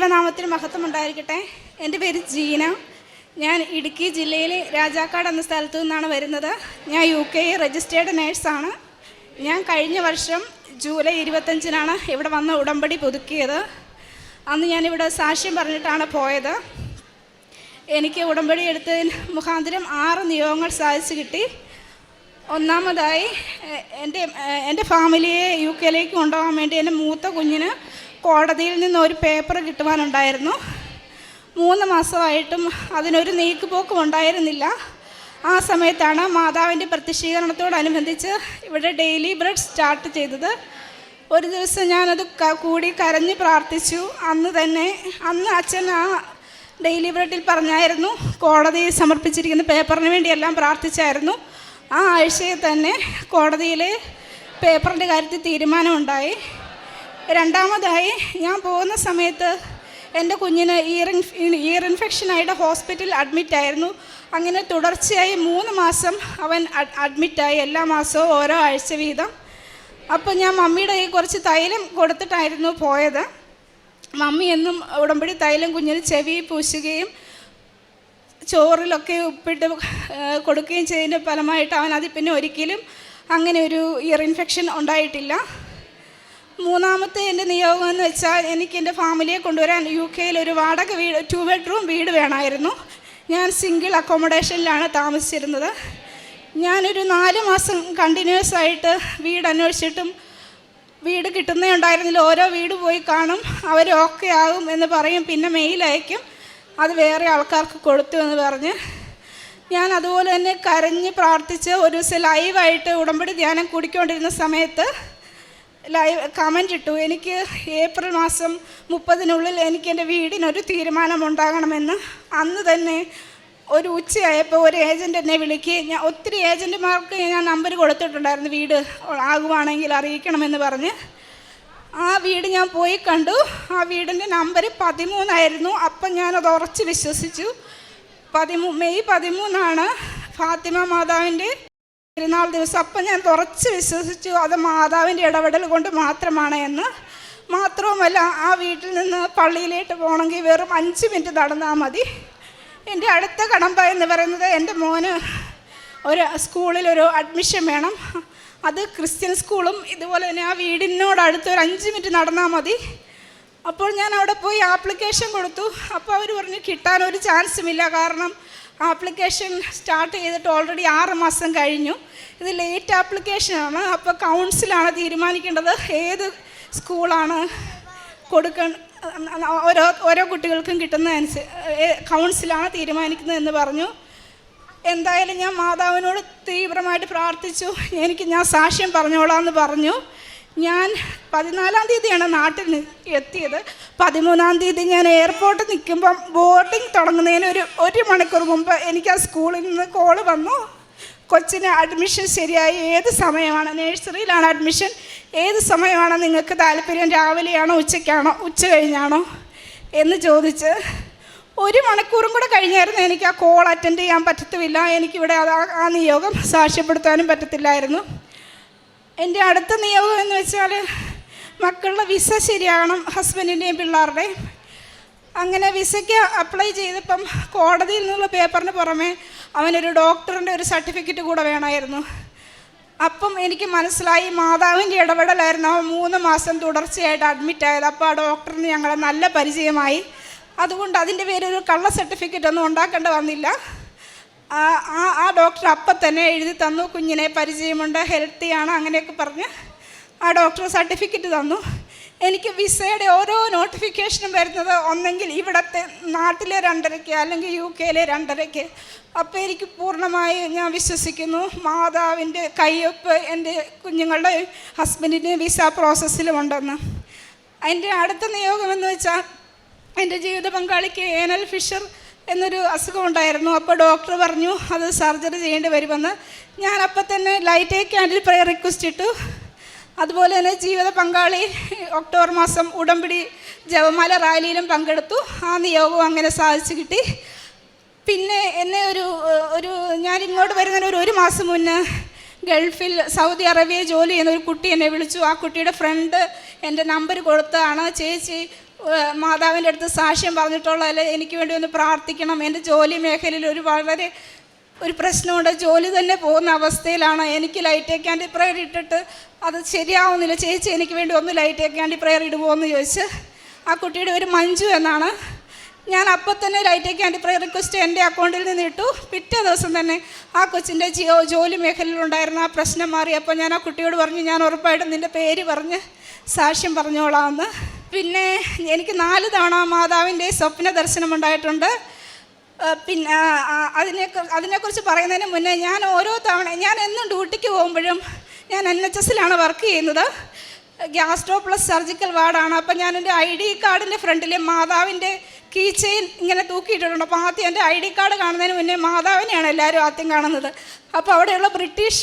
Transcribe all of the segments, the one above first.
ദൈവനാമത്തിന് മഹത്വം ഉണ്ടായിരിക്കട്ടെ എന്റെ പേര് ജീന. ഞാൻ ഇടുക്കി ജില്ലയിലെ രാജാക്കാട് എന്ന സ്ഥലത്തു നിന്നാണ് വരുന്നത്. ഞാൻ യു കെ രജിസ്റ്റേർഡ് നേഴ്സാണ് ഞാൻ കഴിഞ്ഞ വർഷം ജൂലൈ ഇരുപത്തഞ്ചിനാണ് ഇവിടെ വന്ന ഉടമ്പടി പുതുക്കിയത്. അന്ന് ഞാനിവിടെ സാക്ഷ്യം പറഞ്ഞിട്ടാണ് പോയത്. എനിക്ക് ഉടമ്പടി എടുത്തതിന് മുഖാന്തരം ആറ് നിയോഗങ്ങൾ സാധിച്ചു കിട്ടി. ഒന്നാമതായി എന്റെ എന്റെ ഫാമിലിയെ യു കെയിലേക്ക് കൊണ്ടുപോകാൻ വേണ്ടി എന്റെ മൂത്ത കുഞ്ഞിന് കോടതിയിൽ നിന്ന് ഒരു പേപ്പർ കിട്ടുവാനുണ്ടായിരുന്നു. മൂന്ന് മാസമായിട്ടും അതിനൊരു നീക്കുപോക്കും ഉണ്ടായിരുന്നില്ല. ആ സമയത്താണ് മാതാവിന്റെ പ്രത്യക്ഷീകരണത്തോടനുബന്ധിച്ച് ഇവിടെ ഡെയിലി ബ്രഡ് സ്റ്റാർട്ട് ചെയ്തത്. ഒരു ദിവസം ഞാനത് കൂടി കരഞ്ഞ് പ്രാർത്ഥിച്ചു. അന്ന് തന്നെ അന്ന് അച്ഛൻ ആ ഡെയിലി ബ്രഡിൽ പറഞ്ഞായിരുന്നു. കോടതിയിൽ സമർപ്പിച്ചിരിക്കുന്ന പേപ്പറിന് വേണ്ടിയെല്ലാം പ്രാർത്ഥിച്ചായിരുന്നു. ആ ആഴ്ചയിൽ തന്നെ കോടതിയിൽ പേപ്പറിന്റെ കാര്യത്തിൽ തീരുമാനമുണ്ടായി. രണ്ടാമതായി ഞാൻ പോകുന്ന സമയത്ത് എന്റെ കുഞ്ഞിന് ഇയർ ഇയർ ഇൻഫെക്ഷനായിട്ട് ഹോസ്പിറ്റലിൽ അഡ്മിറ്റായിരുന്നു അങ്ങനെ തുടർച്ചയായി മൂന്ന് മാസം അവൻ അഡ്- അഡ്മിറ്റായി എല്ലാ മാസവും ഓരോ ആഴ്ച വീതം. അപ്പോൾ ഞാൻ മമ്മിയുടെ കയ്യിൽ കുറച്ച് തൈലം കൊടുത്തിട്ടായിരുന്നു പോയത്. മമ്മി എന്നും ഉടമ്പടി തൈലം കുഞ്ഞിന് ചെവി പൂശുകയും ചോറിലൊക്കെ ഉപ്പിട്ട് കൊടുക്കുകയും ചെയ്തതിന്റെ ഫലമായിട്ട് അവൻ അതിൽ പിന്നെ ഒരിക്കലും അങ്ങനെ ഒരു ഇയർ ഇൻഫെക്ഷൻ ഉണ്ടായിട്ടില്ല. മൂന്നാമത്തെ എന്റെ നിയോഗം എന്ന് വെച്ചാൽ എനിക്ക് എന്റെ ഫാമിലിയെ കൊണ്ടുവരാൻ യു കെയിൽ ഒരു വാടക വീട് ടു ബെഡ്റൂം വീട് വേണമായിരുന്നു. ഞാൻ സിംഗിൾ അക്കോമഡേഷനിലാണ് താമസിച്ചിരുന്നത്. ഞാനൊരു നാല് മാസം കണ്ടിന്യൂസ് ആയിട്ട് വീട് അന്വേഷിച്ചിട്ടും വീട് കിട്ടുന്നേ ഉണ്ടായിരുന്നില്ല. ഓരോ വീട് പോയി കാണും അവർ ഓക്കെ ആകും എന്ന് പറയും പിന്നെ മെയിൽ അയക്കും. അത് വേറെ ആൾക്കാർക്ക് കൊടുത്തു എന്ന് പറഞ്ഞ് ഞാൻ അതുപോലെ തന്നെ കരഞ്ഞ് പ്രാർത്ഥിച്ച് ഒരു ദിവസം ലൈവായിട്ട് ഉടമ്പടി ധ്യാനം കൂടിക്കൊണ്ടിരുന്ന സമയത്ത് ലൈവ് കമന്റ് ഇട്ടു. എനിക്ക് ഏപ്രിൽ മാസം മുപ്പതിനുള്ളിൽ എനിക്ക് എന്റെ വീടിനൊരു തീരുമാനം ഉണ്ടാകണമെന്ന് അന്ന് തന്നെ ഒരു ഉച്ചയായപ്പോൾ ഒരു ഏജന്റ് എന്നെ വിളിക്കുകയും ഞാൻ ഒത്തിരി ഏജന്റുമാർക്ക് ഞാൻ നമ്പർ കൊടുത്തിട്ടുണ്ടായിരുന്നു. വീട് ആകുവാണെങ്കിൽ അറിയിക്കണമെന്ന് പറഞ്ഞ്. ആ വീട് ഞാൻ പോയി കണ്ടു. ആ വീടിന്റെ നമ്പർ പതിമൂന്നായിരുന്നു. അപ്പം ഞാനത് ഉറച്ച് വിശ്വസിച്ചു. പതിമൂ മെയ് പതിമൂന്നാണ് ഫാത്തിമ മാതാവിന്റെ പെരുന്നാൾ ദിവസം അപ്പം ഞാൻ തുറച്ച് വിശ്വസിച്ചു അത് മാതാവിന്റെ ഇടപെടൽ കൊണ്ട് മാത്രമാണ് എന്ന്. മാത്രവുമല്ല ആ വീട്ടിൽ നിന്ന് പള്ളിയിലേക്ക് പോകണമെങ്കിൽ വെറും അഞ്ച് മിനിറ്റ് നടന്നാൽ മതി. എന്റെ അടുത്ത കടമ്പ എന്ന് പറയുന്നത് എന്റെ മോന് ഒരു സ്കൂളിൽ ഒരു അഡ്മിഷൻ വേണം. അത് ക്രിസ്ത്യൻ സ്കൂളും ഇതുപോലെ തന്നെ ആ വീടിനോട് അടുത്ത് ഒരു അഞ്ച് മിനിറ്റ് നടന്നാൽ മതി. അപ്പോൾ ഞാൻ അവിടെ പോയി ആപ്ലിക്കേഷൻ കൊടുത്തു. അപ്പോൾ അവർ പറഞ്ഞു കിട്ടാൻ ഒരു ചാൻസും ഇല്ല. കാരണം ആപ്ലിക്കേഷൻ സ്റ്റാർട്ട് ചെയ്തിട്ട് ഓൾറെഡി ആറ് മാസം കഴിഞ്ഞു. ഇത് ലേറ്റ് ആപ്ലിക്കേഷനാണ് അപ്പോൾ കൗൺസിലാണ് തീരുമാനിക്കേണ്ടത് ഏത് സ്കൂളാണ് കൊടുക്ക ഓരോ ഓരോ കുട്ടികൾക്കും കിട്ടുന്ന കൗൺസിലാണ് തീരുമാനിക്കുന്നത് എന്ന് പറഞ്ഞു. എന്തായാലും ഞാൻ മാതാവിനോട് തീവ്രമായിട്ട് പ്രാർത്ഥിച്ചു. എനിക്ക് ഞാൻ സാക്ഷ്യം പറഞ്ഞോളാം എന്ന് പറഞ്ഞു. ഞാൻ പതിനാലാം തീയതിയാണ് നാട്ടിൽ എത്തിയത്. പതിമൂന്നാം തീയതി ഞാൻ എയർപോർട്ടിൽ നിൽക്കുമ്പം ബോർഡിംഗ് തുടങ്ങുന്നതിന് ഒരു ഒരു മണിക്കൂർ മുമ്പ് എനിക്ക് ആ സ്കൂളിൽ നിന്ന് കോൾ വന്നു. കൊച്ചിന് അഡ്മിഷൻ ശരിയായി. ഏത് സമയമാണ്? നേഴ്സറിയിലാണ് അഡ്മിഷൻ ഏത് സമയമാണ് നിങ്ങൾക്ക് താല്പര്യം? രാവിലെയാണോ ഉച്ചയ്ക്കാണോ ഉച്ച കഴിഞ്ഞാണോ? എന്ന് ചോദിച്ച് ഒരു മണിക്കൂറും കൂടെ കഴിഞ്ഞായിരുന്നു എനിക്ക് ആ കോൾ അറ്റൻഡ് ചെയ്യാൻ പറ്റത്തുമില്ല. എനിക്കിവിടെ ആ നിയോഗം സാക്ഷ്യപ്പെടുത്താനും പറ്റത്തില്ലായിരുന്നു. എന്റെ അടുത്ത നിയോഗം എന്ന് വെച്ചാൽ മക്കളുടെ വിസ ശരിയാകണം ഹസ്ബൻഡിന്റെയും പിള്ളേരുടെയും. അങ്ങനെ വിസയ്ക്ക് അപ്ലൈ ചെയ്തപ്പം കോടതിയിൽ നിന്നുള്ള പേപ്പറിന് പുറമെ അവനൊരു ഡോക്ടറിന്റെ ഒരു സർട്ടിഫിക്കറ്റ് കൂടെ വേണമായിരുന്നു. അപ്പം എനിക്ക് മനസ്സിലായി മാതാവിന്റെ ഇടപെടലായിരുന്നു. അവൻ മൂന്ന് മാസം തുടർച്ചയായിട്ട് അഡ്മിറ്റായത് അപ്പോൾ ആ ഡോക്ടറിന് ഞങ്ങളെ നല്ല പരിചയമായി. അതുകൊണ്ട് അതിന്റെ പേരൊരു കള്ള സർട്ടിഫിക്കറ്റ് ഒന്നും ഉണ്ടാക്കേണ്ട വന്നില്ല. ആ ആ- ഡോക്ടർ അപ്പം തന്നെ എഴുതി തന്നു. കുഞ്ഞിനെ പരിചയമുണ്ട്. ഹെൽത്തിയാണ് അങ്ങനെയൊക്കെ പറഞ്ഞ് ആ ഡോക്ടർ സർട്ടിഫിക്കറ്റ് തന്നു. എനിക്ക് വിസയുടെ ഓരോ നോട്ടിഫിക്കേഷനും വരുന്നത് ഒന്നെങ്കിൽ ഇവിടത്തെ നാട്ടിലെ രണ്ടരയ്ക്ക് അല്ലെങ്കിൽ യു കെയിലെ രണ്ടരയ്ക്ക്. അപ്പോൾ എനിക്ക് പൂർണമായി ഞാൻ വിശ്വസിക്കുന്നു. മാതാവിന്റെ കയ്യൊപ്പ് എന്റെ കുഞ്ഞുങ്ങളുടെ ഹസ്ബൻഡിന്റെ വിസ പ്രോസസ്സിലുമുണ്ടെന്ന് അതിന്റെ അടുത്ത നിയോഗം എന്ന് വെച്ചാൽ എന്റെ ജീവിത പങ്കാളിക്ക് ഏനൽ ഫിഷർ എന്നൊരു അസുഖം ഉണ്ടായിരുന്നു അപ്പോൾ ഡോക്ടർ പറഞ്ഞു അത് സർജറി ചെയ്യേണ്ടി വരുമെന്ന്. ഞാൻ അപ്പം തന്നെ ലൈറ്റ് ക്യാൻഡിൽ പ്രയർ റിക്വസ്റ്റ് ഇട്ടു. അതുപോലെ തന്നെ ജീവിത പങ്കാളി ഒക്ടോബർ മാസം ഉടമ്പിടി ജപമാല റാലിയിലും പങ്കെടുത്തു. ആ നിയോഗവും അങ്ങനെ സാധിച്ചു കിട്ടി. പിന്നെ എന്നെ ഒരു ഒരു ഞാൻ ഇങ്ങോട്ട് വരുന്നതിന് ഒരു ഒരു മാസം മുന്നേ ഗൾഫിൽ സൗദി അറേബ്യയിൽ ജോലി ചെയ്യുന്ന ഒരു കുട്ടി എന്നെ വിളിച്ചു. ആ കുട്ടിയുടെ ഫ്രണ്ട് എന്റെ നമ്പർ കൊടുത്താണ് ചേച്ചി മാതാവിന്റെ അടുത്ത് സാക്ഷ്യം പറഞ്ഞിട്ടുള്ള എനിക്ക് വേണ്ടി ഒന്ന് പ്രാർത്ഥിക്കണം. എന്റെ ജോലി മേഖലയിൽ ഒരു വളരെ ഒരു പ്രശ്നമുണ്ട്. ജോലി തന്നെ പോകുന്ന അവസ്ഥയിലാണ്. എനിക്ക് ലൈറ്റ് ക്യാൻഡി പ്രയർ ഇട്ടിട്ട് അത് ശരിയാവുന്നില്ല. ചേച്ചി എനിക്ക് വേണ്ടി ഒന്ന് ലൈറ്റ് ക്യാൻഡി പ്രയർ ഇടുമോ എന്ന് ചോദിച്ച് ആ കുട്ടിയുടെ ഒരു മഞ്ജു എന്നാണ്. ഞാൻ അപ്പം തന്നെ ലൈറ്റ് ക്യാൻഡി പ്രയർ റിക്വസ്റ്റ് എന്റെ അക്കൗണ്ടിൽ നിന്ന് ഇട്ടു. പിറ്റേ ദിവസം തന്നെ ആ കൊച്ചിന്റെ ജിയോ ജോലി മേഖലയിലുണ്ടായിരുന്ന ആ പ്രശ്നം മാറി. അപ്പോൾ ഞാൻ ആ കുട്ടിയോട് പറഞ്ഞു ഞാൻ ഉറപ്പായിട്ടും നിന്റെ പേര് പറഞ്ഞ് സാക്ഷ്യം പറഞ്ഞോളാമെന്ന് പിന്നെ എനിക്ക് നാല് തവണ മാതാവിന്റെ സ്വപ്ന ദർശനം ഉണ്ടായിട്ടുണ്ട്. പിന്നെ അതിനെ അതിനെക്കുറിച്ച് പറയുന്നതിന് മുന്നേ ഞാൻ ഓരോ തവണ ഞാൻ എന്നും ഡ്യൂട്ടിക്ക് പോകുമ്പോഴും ഞാൻ എൻ എച്ച് എസിലാണ് വർക്ക് ചെയ്യുന്നത്. ഗ്യാസ്ട്രോ പ്ലസ് സർജിക്കൽ വാർഡാണ്. അപ്പം ഞാൻ എന്റെ ഐ ഡി കാർഡിന്റെ ഫ്രണ്ടിൽ മാതാവിന്റെ കീ ചെയിൻ ഇങ്ങനെ തൂക്കിയിട്ടിട്ടുണ്ട്. അപ്പോൾ ആദ്യം എന്റെ ഐ ഡി കാർഡ് കാണുന്നതിന് മുന്നേ മാതാവിനെയാണ് എല്ലാവരും ആദ്യം കാണുന്നത്. അപ്പോൾ അവിടെയുള്ള ബ്രിട്ടീഷ്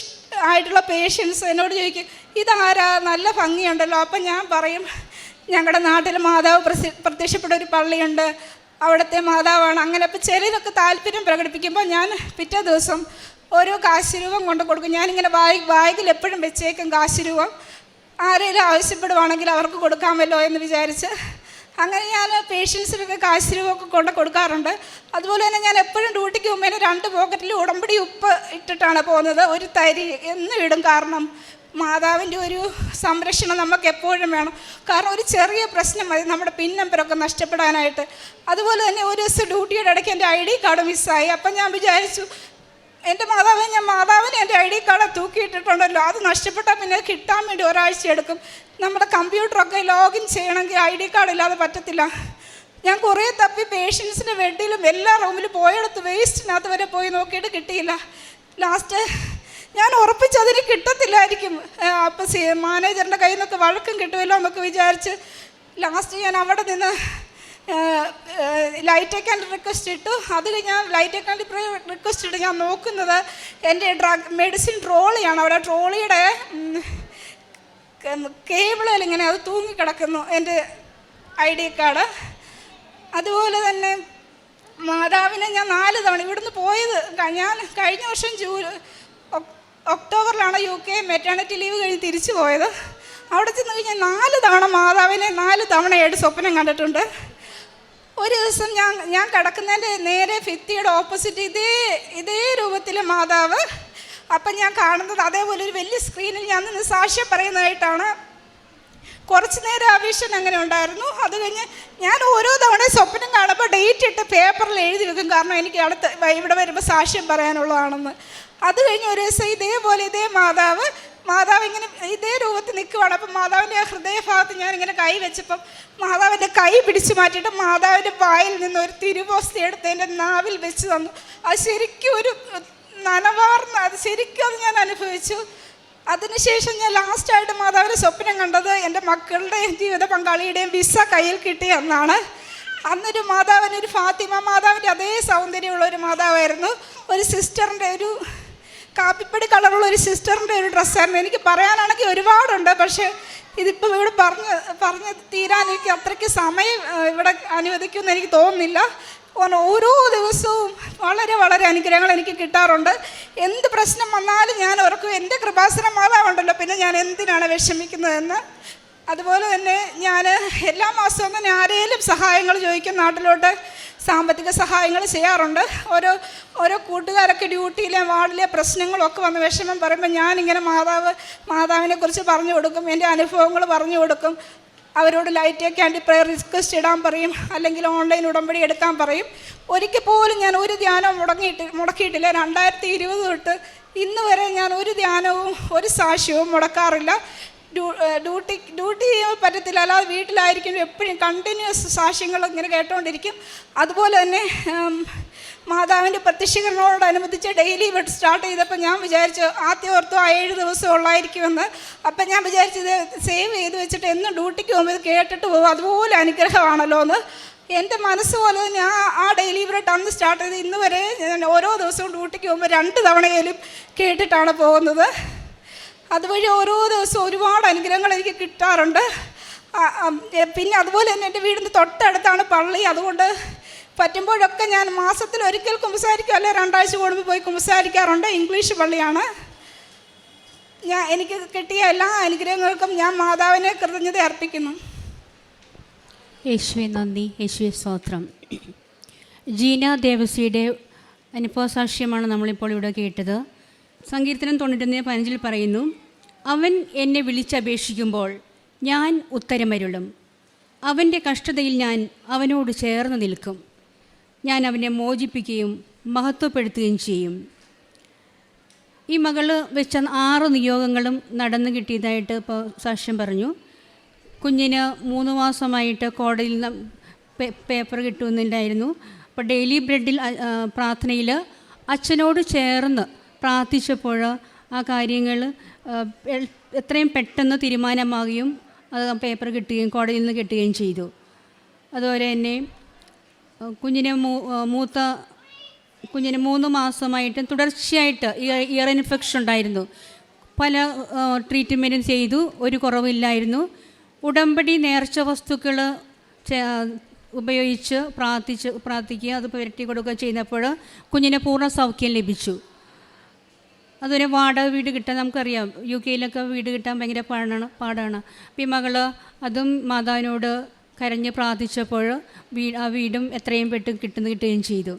ആയിട്ടുള്ള പേഷ്യൻസ് എന്നോട് ചോദിക്കും ഇതാരാ? നല്ല ഭംഗിയുണ്ടല്ലോ. അപ്പം ഞാൻ പറയും ഞങ്ങളുടെ നാട്ടിൽ മാതാവ് പ്രത്യക്ഷപ്പെട്ട ഒരു പള്ളിയുണ്ട്. അവിടുത്തെ മാതാവാണ്. അങ്ങനെ അപ്പോൾ ചെറിയതൊക്കെ താല്പര്യം പ്രകടിപ്പിക്കുമ്പോൾ ഞാൻ പിറ്റേ ദിവസം ഓരോ കാശുരൂപം കൊണ്ട് കൊടുക്കും. ഞാനിങ്ങനെ ബാഗ് ബാഗിൽ എപ്പോഴും വെച്ചേക്കും കാശുരൂപം. ആരെങ്കിലും ആവശ്യപ്പെടുവാണെങ്കിൽ അവർക്ക് കൊടുക്കാമല്ലോ എന്ന് വിചാരിച്ച് അങ്ങനെ ഞാൻ പേഷ്യൻസിനൊക്കെ കാശുരൂപമൊക്കെ കൊണ്ട് കൊടുക്കാറുണ്ട്. അതുപോലെ തന്നെ ഞാൻ എപ്പോഴും ഡ്യൂട്ടിക്ക് പോകുമ്പോൾ രണ്ട് പോക്കറ്റിൽ ഉടമ്പടി ഉപ്പ് ഇട്ടിട്ടാണ് പോകുന്നത്. ഒരു തരി എന്നും ഇടും കാരണം മാതാവിന്റെ ഒരു സംരക്ഷണം നമുക്ക് എപ്പോഴും വേണം. കാരണം ഒരു ചെറിയ പ്രശ്നം മതി നമ്മുടെ പിൻ നമ്പറൊക്കെ നഷ്ടപ്പെടാനായിട്ട്. അതുപോലെ തന്നെ ഒരു ദിവസം ഡ്യൂട്ടിയുടെ ഇടയ്ക്ക് എന്റെ ഐ ഡി കാർഡ് മിസ്സായി. അപ്പം ഞാൻ വിചാരിച്ചു എന്റെ മാതാവ് ഞാൻ മാതാവിന് എന്റെ ഐ ഡി കാർഡ് തൂക്കിയിട്ടിട്ടുണ്ടല്ലോ. അത് നഷ്ടപ്പെട്ടാൽ പിന്നെ കിട്ടാൻ വേണ്ടി ഒരാഴ്ച എടുക്കും. നമ്മുടെ കമ്പ്യൂട്ടറൊക്കെ ലോഗിൻ ചെയ്യണമെങ്കിൽ ഐ ഡി കാർഡ് ഇല്ലാതെ പറ്റത്തില്ല. ഞാൻ കുറേ തപ്പി പേഷ്യൻസിന്റെ വെഡിലും എല്ലാ റൂമിലും പോയെടുത്ത് വേസ്റ്റിനകത്ത് വരെ പോയി നോക്കിയിട്ട് കിട്ടിയില്ല. ലാസ്റ്റ് ഞാൻ ഉറപ്പിച്ചതിന് കിട്ടത്തില്ലായിരിക്കും. അപ്പം സി മാനേജറിന്റെ കയ്യിൽ നിന്നൊക്കെ വഴക്കം കിട്ടുമല്ലോ എന്നൊക്കെ വിചാരിച്ച് ലാസ്റ്റ് ഞാൻ അവിടെ നിന്ന് ലൈറ്റ് അക്കാൻഡ് റിക്വസ്റ്റ് ഇട്ടു. അത് ഞാൻ ലൈറ്റ് അക്കാൻഡ് റിക്വസ്റ്റ് ഇട്ട് ഞാൻ നോക്കുന്നത് എന്റെ ഡ്രഗ് മെഡിസിൻ ട്രോളിയാണ് അവിടെ ട്രോളിയുടെ കേബിളിൽ ഇങ്ങനെ അത് തൂങ്ങിക്കിടക്കുന്നു എന്റെ ഐ ഡി കാർഡ്. അതുപോലെ തന്നെ മാതാവിനെ ഞാൻ നാല് തവണ ഇവിടുന്ന് പോയത്. ഞാൻ കഴിഞ്ഞ വർഷം ജൂ ഒക്ടോബറിലാണ് യു കെ മെറ്റേണിറ്റി ലീവ് കഴിഞ്ഞ് തിരിച്ചു പോയത്. അവിടെ ചെന്ന് കഴിഞ്ഞാൽ നാല് തവണ മാതാവിനെ നാല് തവണയായിട്ട് സ്വപ്നം കണ്ടിട്ടുണ്ട്. ഒരു ദിവസം ഞാൻ ഞാൻ കിടക്കുന്നതിന്റെ നേരെ ഭിത്തിയുടെ ഓപ്പോസിറ്റ് ഇതേ ഇതേ രൂപത്തിൽ മാതാവ്. അപ്പം ഞാൻ കാണുന്നത് അതേപോലെ ഒരു വലിയ സ്ക്രീനിൽ ഞാൻ നിന്ന് സാക്ഷ്യം പറയുന്നതായിട്ടാണ് കുറച്ച് നേരം ആ വിഷൻ അങ്ങനെ ഉണ്ടായിരുന്നു. അത് കഴിഞ്ഞ് ഞാൻ ഓരോ തവണ സ്വപ്നം കാണുമ്പോൾ ഡേറ്റ് ഇട്ട് പേപ്പറിൽ എഴുതി വെക്കും. കാരണം എനിക്ക് അടുത്ത് ഇവിടെ വരുമ്പോൾ സാക്ഷ്യം പറയാനുള്ളതാണെന്ന്. അത് കഴിഞ്ഞ് ഒരു ദിവസം ഇതേപോലെ ഇതേ മാതാവ് മാതാവ് ഇങ്ങനെ ഇതേ രൂപത്തിൽ നിൽക്കുവാണ് അപ്പം മാതാവിന്റെ ഹൃദയഭാഗത്ത് ഞാൻ ഇങ്ങനെ കൈ വെച്ചപ്പം മാതാവിന്റെ കൈ പിടിച്ചു മാറ്റിയിട്ട് മാതാവിന്റെ വായിൽ നിന്ന് ഒരു തിരുവോസ്തി എടുത്ത് എന്റെ നാവിൽ വെച്ച് തന്നു. അത് ശരിക്കും ഒരു നനവാർന്ന് അത് ശരിക്കും അത് ഞാൻ അനുഭവിച്ചു. അതിനുശേഷം ഞാൻ ലാസ്റ്റായിട്ട് മാതാവിന്റെ സ്വപ്നം കണ്ടത് എന്റെ മക്കളുടെയും ജീവിത പങ്കാളിയുടെയും വിസ കയ്യിൽ കിട്ടി എന്നാണ് അന്നൊരു മാതാവിന് ഒരു ഫാത്തിമ മാതാവിന്റെ അതേ സൗന്ദര്യമുള്ള ഒരു മാതാവായിരുന്നു. ഒരു സിസ്റ്ററിന്റെ ഒരു കാപ്പിപ്പടി കളറുള്ള ഒരു സിസ്റ്ററിന്റെ ഒരു ഡ്രസ്സായിരുന്നു എനിക്ക് പറയാനാണെങ്കിൽ ഒരുപാടുണ്ട് പക്ഷേ ഇതിപ്പോൾ ഇവിടെ പറഞ്ഞ് പറഞ്ഞ് തീരാൻ എനിക്ക് അത്രയ്ക്ക് സമയം ഇവിടെ അനുവദിക്കുമെന്ന് എനിക്ക് തോന്നുന്നില്ല. ഓരോ ദിവസവും വളരെ വളരെ അനുഗ്രഹങ്ങൾ എനിക്ക് കിട്ടാറുണ്ട്. എന്ത് പ്രശ്നം വന്നാലും ഞാൻ ഓർക്കും എന്റെ കൃപാസന മാതാവുണ്ടല്ലോ പിന്നെ ഞാൻ എന്തിനാണ് വിഷമിക്കുന്നതെന്ന്? അതുപോലെ തന്നെ ഞാൻ എല്ലാ മാസവും തന്നെ ആരെങ്കിലും സഹായങ്ങൾ ചോദിക്കും നാട്ടിലോട്ട് സാമ്പത്തിക സഹായങ്ങൾ ചെയ്യാറുണ്ട്. ഓരോ ഓരോ കൂട്ടുകാരൊക്കെ ഡ്യൂട്ടിയിലെ വാർഡിലെ പ്രശ്നങ്ങളൊക്കെ വന്ന് വിഷമം പറയുമ്പോൾ ഞാനിങ്ങനെ മാതാവ് മാതാവിനെ കുറിച്ച് പറഞ്ഞു കൊടുക്കും എന്റെ അനുഭവങ്ങൾ പറഞ്ഞു കൊടുക്കും. അവരോട് ലൈറ്റ് ക്യാൻഡി പ്രയർ റിക്വസ്റ്റ് ഇടാൻ പറയും അല്ലെങ്കിൽ ഓൺലൈൻ ഉടമ്പടി എടുക്കാൻ പറയും. ഒരിക്കൽ പോലും ഞാൻ ഒരു ധ്യാനം മുടങ്ങിയിട്ട് മുടക്കിയിട്ടില്ല. രണ്ടായിരത്തി ഇരുപത് തൊട്ട് ഇന്ന് വരെ ഞാൻ ഒരു ധ്യാനവും ഒരു സാക്ഷ്യവും മുടക്കാറില്ല. ഡ്യൂട്ടി ഡ്യൂട്ടി പറ്റത്തില്ല. അല്ലാതെ വീട്ടിലായിരിക്കും എപ്പോഴും കണ്ടിന്യൂസ് സാക്ഷ്യങ്ങൾ ഇങ്ങനെ കേട്ടുകൊണ്ടിരിക്കും അതുപോലെ തന്നെ മാതാവിന്റെ പ്രത്യക്ഷീകരണത്തോടനുബന്ധിച്ച് ഡെയിലി ഇവിടെ സ്റ്റാർട്ട് ചെയ്തപ്പോൾ ഞാൻ വിചാരിച്ചു ആദ്യം ഓർത്തു ആ ഏഴ് ദിവസം ഉള്ളായിരിക്കുമെന്ന്. അപ്പം ഞാൻ വിചാരിച്ചു ഇത് സേവ് ചെയ്ത് വെച്ചിട്ട് എന്നും ഡ്യൂട്ടിക്ക് പോകുമ്പോൾ ഇത് കേട്ടിട്ട് പോകും അതുപോലെ അനുഗ്രഹമാണല്ലോ എന്ന് എന്റെ മനസ്സ് പോലെ ഞാൻ ആ ഡെയിലി ബ്രെഡ് അന്ന് സ്റ്റാർട്ട് ചെയ്ത് ഇന്ന് വരെ ഞാൻ ഓരോ ദിവസവും ഡ്യൂട്ടിക്ക് പോകുമ്പോൾ രണ്ട് തവണയിലും കേട്ടിട്ടാണ് പോകുന്നത്. അതുവഴി ഓരോ ദിവസവും ഒരുപാട് അനുഗ്രഹങ്ങൾ എനിക്ക് കിട്ടാറുണ്ട്. പിന്നെ അതുപോലെ തന്നെ എന്റെ വീടിന്റെ തൊട്ടടുത്താണ് പള്ളി. അതുകൊണ്ട് പറ്റുമ്പോഴൊക്കെ ഞാൻ മാസത്തിൽ ഒരിക്കൽ കുമ്പസാരിക്കും അല്ലെ രണ്ടാഴ്ച കൂടുമ്പോൾ പോയി കുമ്പസാരിക്കാറുണ്ട്. ഇംഗ്ലീഷ് പള്ളിയാണ്. ഞാൻ എനിക്ക് കിട്ടിയ എല്ലാ അനുഗ്രഹങ്ങൾക്കും ഞാൻ മാതാവിനെ കൃതജ്ഞത അർപ്പിക്കുന്നു. യേശുവെ നന്ദി. യേശുവെ സ്തോത്രം. ജീന ദേവസിയുടെ അനുഭവസാക്ഷ്യമാണ് നമ്മളിപ്പോൾ ഇവിടെ കേട്ടത്. സങ്കീർത്തനം തൊണ്ണൂറ്റൊന്നിന് പതിനഞ്ചിൽ പറയുന്നു അവൻ എന്നെ വിളിച്ചപേക്ഷിക്കുമ്പോൾ ഞാൻ ഉത്തരമരുളും അവന്റെ കഷ്ടതയിൽ ഞാൻ അവനോട് ചേർന്ന് നിൽക്കും. ഞാൻ അവനെ മോചിപ്പിക്കുകയും മഹത്വപ്പെടുത്തുകയും ചെയ്യും. ഈ മകൾ വെച്ച ആറ് നിയോഗങ്ങളും നടന്നു കിട്ടിയതായിട്ട് ഇപ്പോൾ സാക്ഷ്യം പറഞ്ഞു. കുഞ്ഞിന് മൂന്ന് മാസമായിട്ട് കോടതിയിൽ പേപ്പർ കിട്ടുന്നുണ്ടായിരുന്നു അപ്പോൾ ഡെയിലി ബ്രെഡിൽ പ്രാർത്ഥനയിൽ അച്ഛനോട് ചേർന്ന് പ്രാർത്ഥിച്ചപ്പോൾ ആ കാര്യങ്ങൾ എത്രയും പെട്ടെന്ന് തീരുമാനമാകുകയും അത് പേപ്പർ കിട്ടുകയും കോടതിയിൽ നിന്ന് കിട്ടുകയും ചെയ്തു. അതുപോലെ തന്നെ കുഞ്ഞിന് മൂത്ത കുഞ്ഞിന് മൂന്ന് മാസമായിട്ട് തുടർച്ചയായിട്ട് ഇയർ ഇൻഫെക്ഷൻ ഉണ്ടായിരുന്നു. പല ട്രീറ്റ്മെന്റും ചെയ്തു ഒരു കുറവില്ലായിരുന്നു. ഉടമ്പടി നേർച്ച വസ്തുക്കൾ ഉപയോഗിച്ച് പ്രാർത്ഥിച്ച് പ്രാർത്ഥിക്കുക അത് പുരട്ടി കൊടുക്കുക ചെയ്യുന്നപ്പോൾ കുഞ്ഞിന് പൂർണ സൗഖ്യം ലഭിച്ചു. അതൊരു വാടക വീട് കിട്ടാൻ നമുക്കറിയാം. യു കെയിലൊക്കെ വീട് കിട്ടാൻ ഭയങ്കര പാടാണ് പാടാണ്. അപ്പം ഈ മകൾ അതും മാതാവിനോട് കരഞ്ഞ് പ്രാർത്ഥിച്ചപ്പോൾ വീ ആ വീടും എത്രയും പെട്ടെന്ന് കിട്ടുന്ന കിട്ടുകയും ചെയ്തു.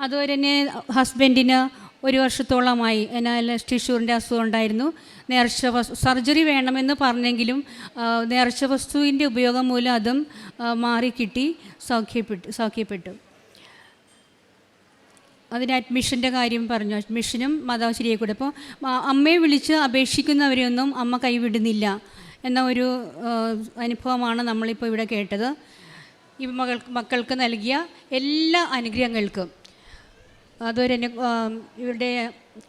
അതുപോലെ തന്നെ ഹസ്ബൻഡിന് ഒരു വർഷത്തോളമായി എന്നാൽ ടിഷ്യൂറിന്റെ അസുഖം ഉണ്ടായിരുന്നു. നേർച്ച സർജറി വേണമെന്ന് പറഞ്ഞെങ്കിലും നേർച്ച വസ്തുവിന്റെ ഉപയോഗം മൂലം അതും മാറിക്കിട്ടി സൗഖ്യപ്പെട്ടു സൗഖ്യപ്പെട്ടു. അതിന് അഡ്മിഷന്റെ കാര്യം പറഞ്ഞു. അഡ്മിഷനും മാതാവ് കൂടെ. അപ്പോൾ അമ്മയെ വിളിച്ച് അപേക്ഷിക്കുന്നവരെയൊന്നും അമ്മ കൈവിടുന്നില്ല. എന്ന ഒരു അനുഭവമാണ് നമ്മളിപ്പോൾ ഇവിടെ കേട്ടത്. ഈ മകൾക്ക് മക്കൾക്ക് നൽകിയ എല്ലാ അനുഗ്രഹങ്ങൾക്കും. അതൊരു ഇവരുടെ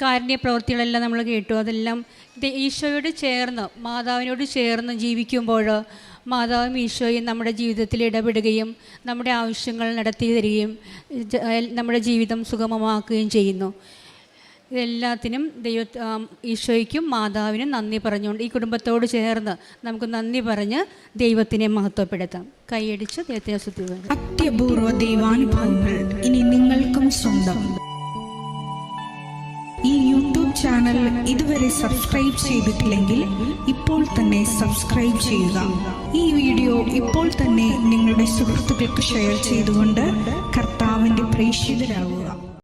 കാരുണ്യ പ്രവൃത്തികളെല്ലാം നമ്മൾ കേട്ടു. അതെല്ലാം ഈശോയോട് ചേർന്ന് മാതാവിനോട് ചേർന്ന് ജീവിക്കുമ്പോൾ മാതാവും ഈശോയും നമ്മുടെ ജീവിതത്തിൽ ഇടപെടുകയും നമ്മുടെ ആവശ്യങ്ങൾ നടത്തി തരികയും നമ്മുടെ ജീവിതം സുഗമമാക്കുകയും ചെയ്യുന്നു. ഇതെല്ലാത്തിനും ദൈവ ഈശോയ്ക്കും മാതാവിനും നന്ദി പറഞ്ഞുകൊണ്ട് ഈ കുടുംബത്തോട് ചേർന്ന് നമുക്ക് നന്ദി പറഞ്ഞ് ദൈവത്തിനെ മഹത്വപ്പെടുത്താം. കൈയടിച്ച് ദൈവത്തെ. അത്യപൂർവ ദൈവാനുഭവങ്ങൾ ഇനി നിങ്ങൾക്കും സ്വന്തം. ഈ യൂട്യൂബ് ചാനൽ ഇതുവരെ സബ്സ്ക്രൈബ് ചെയ്തിട്ടില്ലെങ്കിൽ ഇപ്പോൾ തന്നെ സബ്സ്ക്രൈബ് ചെയ്യുക. ഈ വീഡിയോ ഇപ്പോൾ തന്നെ നിങ്ങളുടെ സുഹൃത്തുക്കൾക്ക് ഷെയർ ചെയ്തുകൊണ്ട് കർത്താവിന്റെ പ്രേക്ഷിതരാകുക